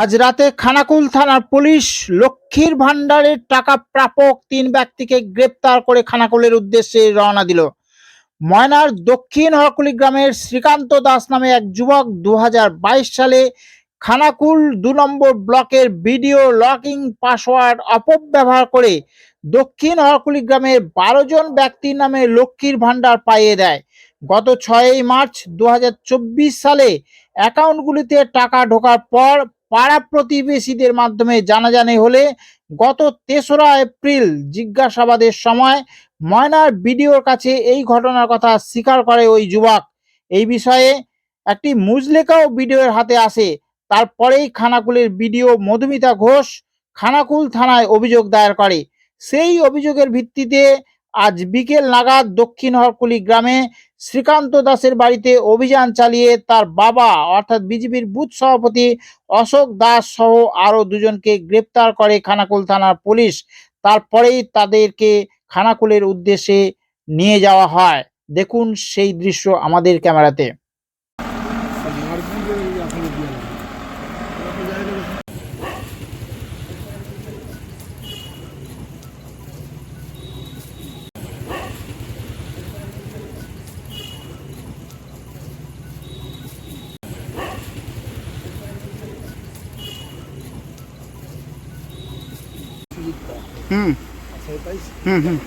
আজ রাতে খানাকুল থানার পুলিশ লক্ষ্মীর ভান্ডারের টাকা প্রাপক তিন ব্যক্তিকে গ্রেপ্তার করে খানাকুলের উদ্দেশ্যে রওনা দিল। ময়নার দক্ষিণ হরকুলি গ্রামের শ্রীকান্ত দাস নামে এক যুবক দু হাজার বাইশ সালে খানাকুল দু নম্বর ব্লকের ভিডিও লকিং পাসওয়ার্ড অপব্যবহার করে দক্ষিণ হরকুলি গ্রামের বারো জন ব্যক্তির নামে লক্ষ্মীর ভান্ডার পাইয়ে দেয়। গত ছয়ই মার্চ দু হাজার চব্বিশ সালে অ্যাকাউন্টগুলিতে টাকা ঢোকার পর পাড়া প্রতিবেশীদের মাধ্যমে জানাজানি হলে গত তেসরা এপ্রিল জিজ্ঞাসাবাদের সময় ময়নার বিডিওর কাছে এই ঘটনার কথা স্বীকার করে ওই যুবক। এই বিষয়ে একটি মুজলেকাও বিডিওর হাতে আসে। তারপরেই খানাকুলের বিডিও মধুমিতা ঘোষ খানাকুল থানায় অভিযোগ দায়ের করে। সেই অভিযোগের ভিত্তিতে আজ বিকেল নাগাদ দক্ষিণ হরকুলি গ্রামে শ্রীকান্ত দাসের বাড়িতে অভিযান চালিয়ে তার বাবা, অর্থাৎ বিজেপির বুথ সভাপতি অশোক দাস সহ আরও দুজনকে গ্রেপ্তার করে খানাকুল থানার পুলিশ। তারপরেই তাদেরকে খানাকুলের উদ্দেশ্যে নিয়ে যাওয়া হয়। দেখুন সেই দৃশ্য আমাদের ক্যামেরাতে। जीतता हम्म। सैताईस हम्म हम्म।